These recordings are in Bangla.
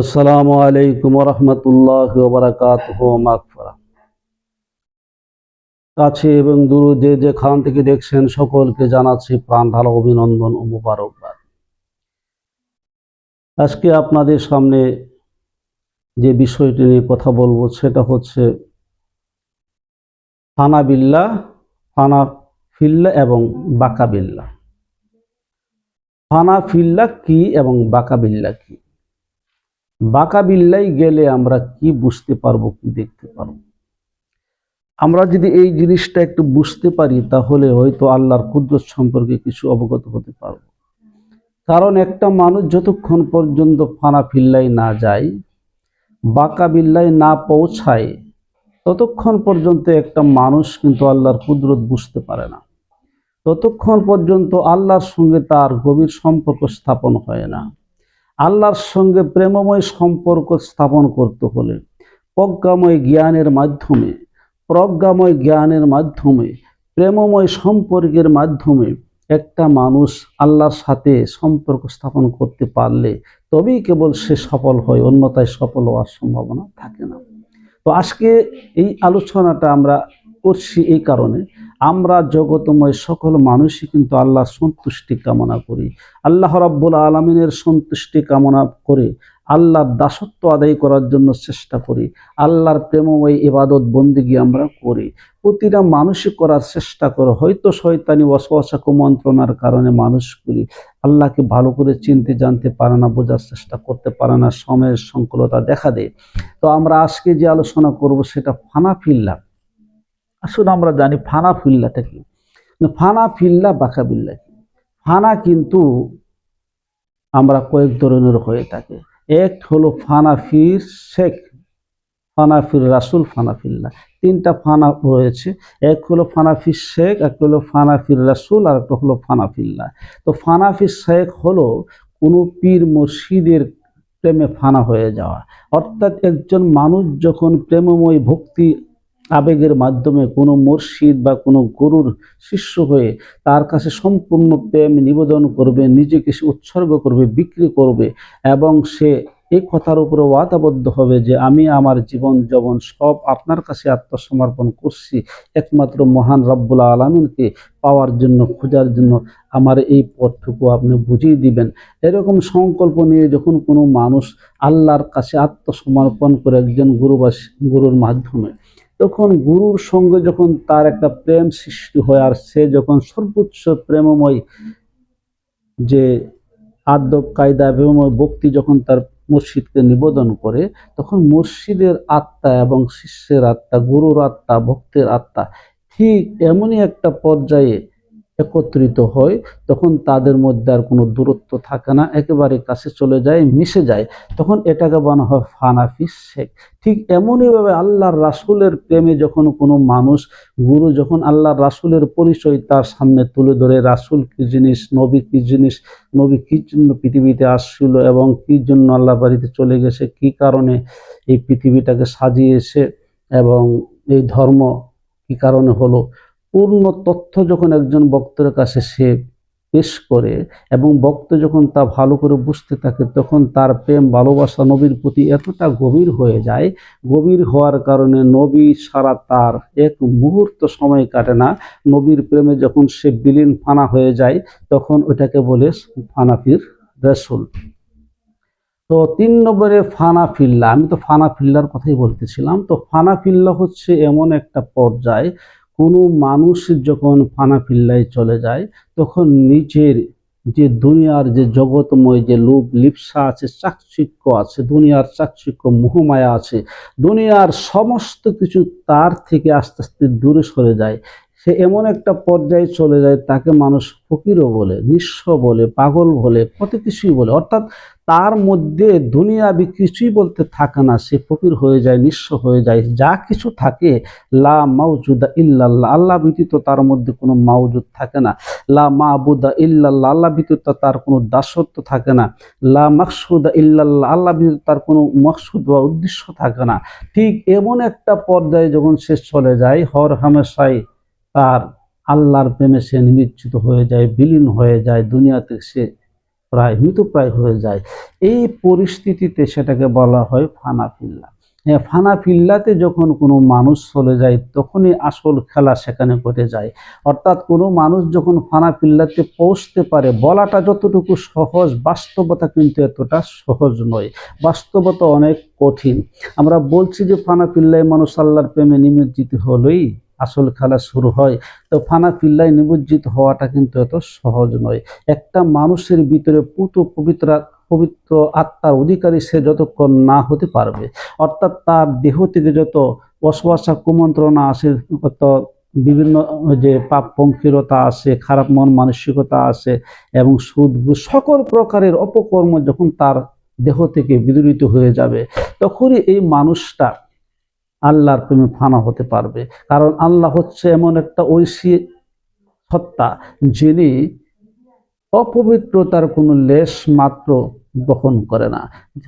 আসসালামু আলাইকুম রহমতুল্লাহ বারাকাত মাগফিরাহ। কাছে এবং দূরে যে যেখান থেকে দেখছেন সকলকে জানাচ্ছি প্রাণ ঢালা অভিনন্দন ও মুবারকবাদ। আজকে আপনাদের সামনে যে বিষয়টি নিয়ে কথা বলব সেটা হচ্ছে ফানাবিল্লা ফানা ফিল্লা এবং বাকাবিল্লা ফানা ফিল্লা কি এবং বাকাবিল্লা কি? বাঁকা বিল্লাই গেলে আমরা কি বুঝতে পারব, কি দেখতে পারব? আমরা যদি এই জিনিসটা একটু বুঝতে পারি, তাহলে হয়তো আল্লাহর কুদরত সম্পর্কে কিছু অবগত হতে পারব। কারণ একটা মানুষ যতক্ষণ পর্যন্ত ফানা ফিল্লাই না যায়, বাঁকা বিল্লাই না পৌঁছায়, ততক্ষণ পর্যন্ত একটা মানুষ কিন্তু আল্লাহর কুদরত বুঝতে পারে না। ততক্ষণ পর্যন্ত আল্লাহর সঙ্গে তার গভীর সম্পর্ক স্থাপন হয় না। আল্লাহর সঙ্গে প্রেমময় সম্পর্ক স্থাপন করতে হলে প্রজ্ঞাময় জ্ঞানের মাধ্যমে, প্রজ্ঞাময় জ্ঞানের মাধ্যমে, প্রেমময় সম্পর্কের মাধ্যমে একটা মানুষ আল্লাহর সাথে সম্পর্ক স্থাপন করতে পারলে তবেই কেবল সে সফল হয়, অন্যথায় সফল হওয়ার সম্ভাবনা থাকে না। তো আজকে এই আলোচনাটা আমরা করছি এই কারণে আমরা জগতময় সকল মানুষই কিন্তু আল্লাহ সন্তুষ্টি কামনা করি। আল্লাহ রাব্বুল আলমিনের সন্তুষ্টি কামনা করে আল্লাহর দাসত্ব আদায় করার জন্য চেষ্টা করি। আল্লাহর প্রেমময় ইবাদত বন্দিগি আমরা করি। প্রতিটা মানুষই করার চেষ্টা করে। হয়তো শয়তানি অসবাসা কুমন্ত্রণার কারণে মানুষগুলি আল্লাহকে ভালো করে চিনতে, জানতে পারে না, বোঝার চেষ্টা করতে পারে না, সময়ের সংকুলতা দেখা দেয়। তো আমরা আজকে যে আলোচনা করব সেটা ফানা আসলে আমরা জানি ফানা ফিল্লাটা কি? ফানা ফিল্লা বাঁকা বিল্লা কি? ফানা কিন্তু আমরা কয়েক ধরনের হয়ে থাকে। এক হলো ফানাফির শেখ ফানাফির রাসুল ফানাফিল্লা তিনটা ফানা রয়েছে। এক হলো ফানাফির শেখ, এক হলো ফানাফির রাসুল, আর একটা হলো ফানাফিল্লা তো ফানাফির শেখ হলো কোনো পীর মসজিদের প্রেমে ফানা হয়ে যাওয়া। অর্থাৎ একজন মানুষ যখন প্রেমময় ভক্তি আবেগের মাধ্যমে কোনো মসজিদ বা কোনো গরুর শিষ্য হয়ে তার কাছে সম্পূর্ণ প্রেম নিবেদন করবে, নিজেকে সে উৎসর্গ করবে, বিক্রি করবে এবং সে এই কথার উপরে ওয়াদাবদ্ধ হবে যে আমি আমার জীবন যবন সব আপনার কাছে আত্মসমর্পণ করছি। একমাত্র মহান রব্বুল আলমিনকে পাওয়ার জন্য, খোঁজার জন্য আমার এই পথটুকু আপনি বুঝিয়ে দিবেন। এরকম সংকল্প নিয়ে যখন কোনো মানুষ আল্লাহর কাছে আত্মসমর্পণ করে একজন গুরু বা গুরুর মাধ্যমে তখন গুরুর সঙ্গে যখন তার একটা প্রেম সৃষ্টি হয় আর সে যখন সর্বোচ্চ প্রেমময় যে আদব, কায়দা প্রেমময় ভক্তি যখন তার মসজিদকে নিবেদন করে, তখন মসজিদের আত্মা এবং শিষ্যের আত্মা, গুরুর আত্মা, ভক্তের আত্মা ঠিক এমনই একটা পর্যায়ে একত্রিত হয়, তখন তাদের মধ্যে আর কোনো দূরত্ব থাকে না, একেবারে কাছে চলে যায়, মিশে যায়। তখন এটাকে বানা হয় ফানাফি শেখ। ঠিক এমনইভাবে আল্লাহর রাসুলের প্রেমে যখন কোনো মানুষ, গুরু যখন আল্লাহর রাসুলের পরিচয় তার সামনে তুলে ধরে, রাসুল কি জিনিস, নবী কি জিনিস, নবী কি জন্য পৃথিবীতে আসছিল এবং কি জন্য আল্লাহ বাড়িতে চলে গেছে, কি কারণে এই পৃথিবীটাকে সাজিয়েছে এবং এই ধর্ম কি কারণে হলো পূর্ণ তথ্য যখন একজন বক্তের কাছে সে পেশ করে এবং বক্ত যখন তা ভালো করে বুঝতে থাকে, তখন তার প্রেম, ভালোবাসা নবীর প্রতি এতটা গভীর হয়ে যায়। গভীর হওয়ার কারণে নবী সারা তার এক মুহূর্ত সময় কাটে না। নবীর প্রেমে যখন সে বিলীন ফানা হয়ে যায়, তখন ওটাকে বলে ফানাফির রসুল। তো তিন নম্বরে ফানা ফিল্লা আমি তো ফানা ফিল্লার কথাই বলতেছিলাম। তো ফানা ফিল্লা হচ্ছে এমন একটা পর্যায় কোনো মানুষ যখন ফানাফিল্লায় চলে যায়, তখন নিজের যে দুনিয়ার যে জগৎময় যে লোভ, লিপসা আছে, চাকচিক্য আছে, দুনিয়ার চাকচিক্য, মোহমায়া আছে, দুনিয়ার সমস্ত কিছু তার থেকে আস্তে আস্তে দূরে সরে যায়। সে এমন একটা পর্যায়ে চলে যায়, তাকে মানুষ ফকিরও বলে, নিঃস্ব বলে, পাগল বলে কত কিছুই বলে। অর্থাৎ তার মধ্যে দুনিয়াবি কিছুই বলতে থাকে না। সে ফকির হয়ে যায়, নিঃস্ব হয়ে যায়। যা কিছু থাকে, লা মাউজুদা ইল্লাল্লাহ। আল্লাহ ব্যতীত তার মধ্যে কোনো মাউজুদ থাকে না। লা মাহবুদা ইল্লাল্লাহ। আল্লাহ ব্যতীত তার কোনো দাসত্ব থাকে না। লা মাকসুদা ইল্লাল্লাহ। আল্লাহ ব্যতীত তার কোনো মকসুদ বা উদ্দেশ্য থাকে না। ঠিক এমন একটা পর্যায়ে যখন সে চলে যায় হর হামেশাই তার আল্লাহর প্রেমে সে নিমিজ্জিত হয়ে যায়, বিলীন হয়ে যায়, দুনিয়াতে সে প্রায় মৃতপ্রায় হয়ে যায়। এই পরিস্থিতিতে সেটাকে বলা হয় ফানাফিল্লা। হ্যাঁ ফানাফিল্লাতে যখন কোনো মানুষ চলে যায়, তখনই আসল খেলা সেখানে ঘটে যায়। অর্থাৎ কোনো মানুষ যখন ফানাফিল্লাতে পৌঁছতে পারে, বলাটা যতটুকু সহজ, বাস্তবতা কিন্তু এতটা সহজ নয়। বাস্তবতা অনেক কঠিন। আমরা বলছি যে ফানাফিল্লায় মানুষ আল্লাহর প্রেমে নিমজ্জিত হলেই আসল খেলা শুরু হয়, তো ফানা ফানাফিল্লায় নিমজ্জিত হওয়াটা কিন্তু এত সহজ নয়। একটা মানুষের ভিতরে পুত পবিত্র পবিত্র আত্মার অধিকারী সে যতক্ষণ না হতে পারবে, অর্থাৎ তার দেহ থেকে যত অশ্বাসা কুমন্ত্রণা আসে বিভিন্ন যে পাপ পঙ্কিরতা আসে, খারাপ মন মানসিকতা আসে এবং সুদ সকল প্রকারের অপকর্ম যখন তার দেহ থেকে বিদরিত হয়ে যাবে, তখনই এই মানুষটা আল্লাহর তুমি ফানা হতে পারবে। কারণ আল্লাহ হচ্ছে এমন একটা ঐশী সত্তা, যিনি অপবিত্রতার কোনো লেশ মাত্র বহন করে না।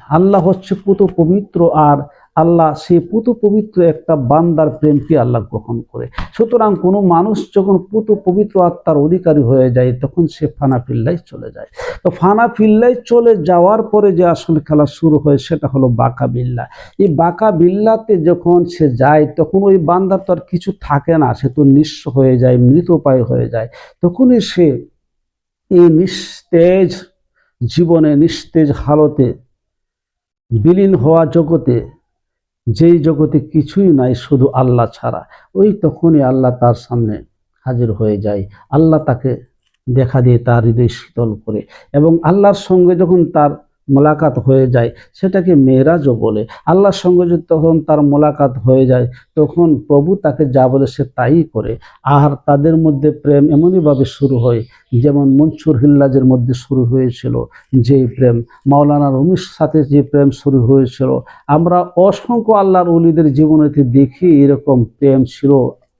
আল্লাহ হচ্ছে পুত পবিত্র আর আল্লাহ সেই পুত পবিত্র একটা বান্দার প্রেমকে আল্লাহ গ্রহণ করে। সুতরাং কোনো মানুষ যখন পুত পবিত্র আত্মার অধিকারী হয়ে যায়, তখন সে ফানা ফিল্লায় চলে যায়। তো ফানা ফিল্লায় চলে যাওয়ার পরে যে আসল খেলা শুরু হয়, সেটা হলো বাঁকা বিল্লা। এই বাঁকা বিল্লাতে যখন সে যায়, তখন ওই বান্দার তো আর কিছু থাকে না, সে তো নিঃস্ব হয়ে যায় মৃতপায় হয়ে যায়। তখনই সে এই নিস্তেজ জীবনে, নিস্তেজ হালতে, বিলীন হওয়া জগতে যেই জগতে কিছুই নাই, শুধু আল্লাহ ছাড়া। ওই তখনই আল্লাহ তার সামনে হাজির হয়ে যায়। আল্লাহ তাকে দেখা দিয়ে তার হৃদয় শীতল করে। এবং আল্লাহর সঙ্গে যখন তার মোলাকাত হয়ে যায়, সেটাকে মেয়েরাজও বলে। আল্লাহর সঙ্গে যদি তখন তার মোলাকাত হয়ে যায়, তখন প্রভু তাকে যা বলে সে তাই করে। আর তাদের মধ্যে প্রেম এমনইভাবে শুরু হয়, যেমন মনসুর হিল্লাজের মধ্যে শুরু হয়েছিল যে প্রেম, মাওলানা রুমির সাথে যে প্রেম শুরু হয়েছিল। আমরা অসংখ্য আল্লাহর উলিদের জীবনেতে দেখি এরকম প্রেম ছিল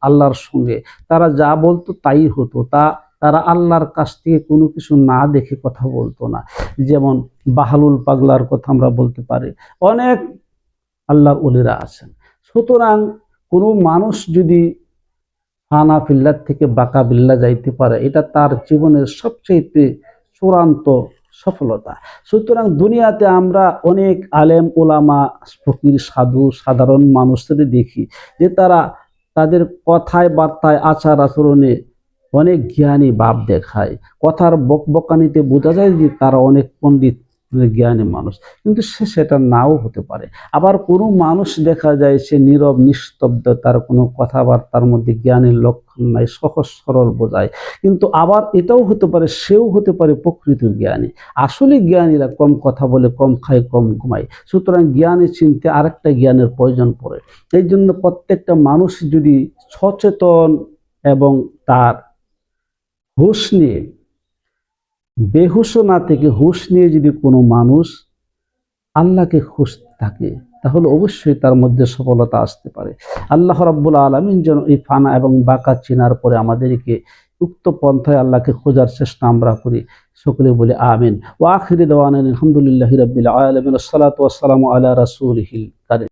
আল্লাহর সঙ্গে। তারা যা বলতো তাই হতো, তা তারা আল্লাহর কাছ থেকে কোনো কিছু না দেখে কথা বলতো না। যেমন বাহালুল পাগলার কথা আমরা বলতে পারি, অনেক আল্লাহর উলিরা আছেন। সুতরাং কোনো মানুষ যদি ফানা ফিল্লার থেকে বাঁকা বিল্লা যাইতে পারে, এটা তার জীবনের সবচেয়ে চূড়ান্ত সফলতা। সুতরাং দুনিয়াতে আমরা অনেক আলেম, ওলামা, ফকির, সাধু, সাধারণ মানুষদের দেখি যে তারা তাদের কথায়, বার্তায় আচার আচরণে অনেক জ্ঞানী ভাব দেখায়। কথার বকবকানিতে বোঝা যায় যে তারা অনেক পণ্ডিত জ্ঞানী মানুষ। কিন্তু সে সেটা নাও হতে পারে। আবার কোনো মানুষ দেখা যায় সে নীরব, নিস্তব্ধ, তার কোনো কথাবার্তার মধ্যে জ্ঞানের লক্ষণ নাই, সহজ, সরল বোঝায়। কিন্তু আবার এটাও হতে পারে, সেও হতে পারে প্রকৃত জ্ঞানী। আসলে জ্ঞানীরা কম কথা বলে, কম খায়, কম ঘুমায়। সুতরাং জ্ঞানে চিনতে আরেকটা জ্ঞানের প্রয়োজন পড়ে। এই জন্য প্রত্যেকটা মানুষ যদি সচেতন এবং তার হুশ নিয়ে, বেহুশ না থেকে হুশ নিয়ে যদি কোনো মানুষ আল্লাহকে খুঁজতে থাকে, তাহলে অবশ্যই তার মধ্যে সফলতা আসতে পারে। আল্লাহ রাব্বুল আলমিন যেন এই ফানা এবং বাঁকা চেনার পরে আমাদেরকে উক্ত পন্থায় আল্লাহকে খোঁজার চেষ্টা আমরা করি। সকলে বলে আমিন। ওয়াখিরি দেওয়ান আলহামদুলিল্লাহ রবিল আলমিন। সালাত আল্লাহ রাসুল হিল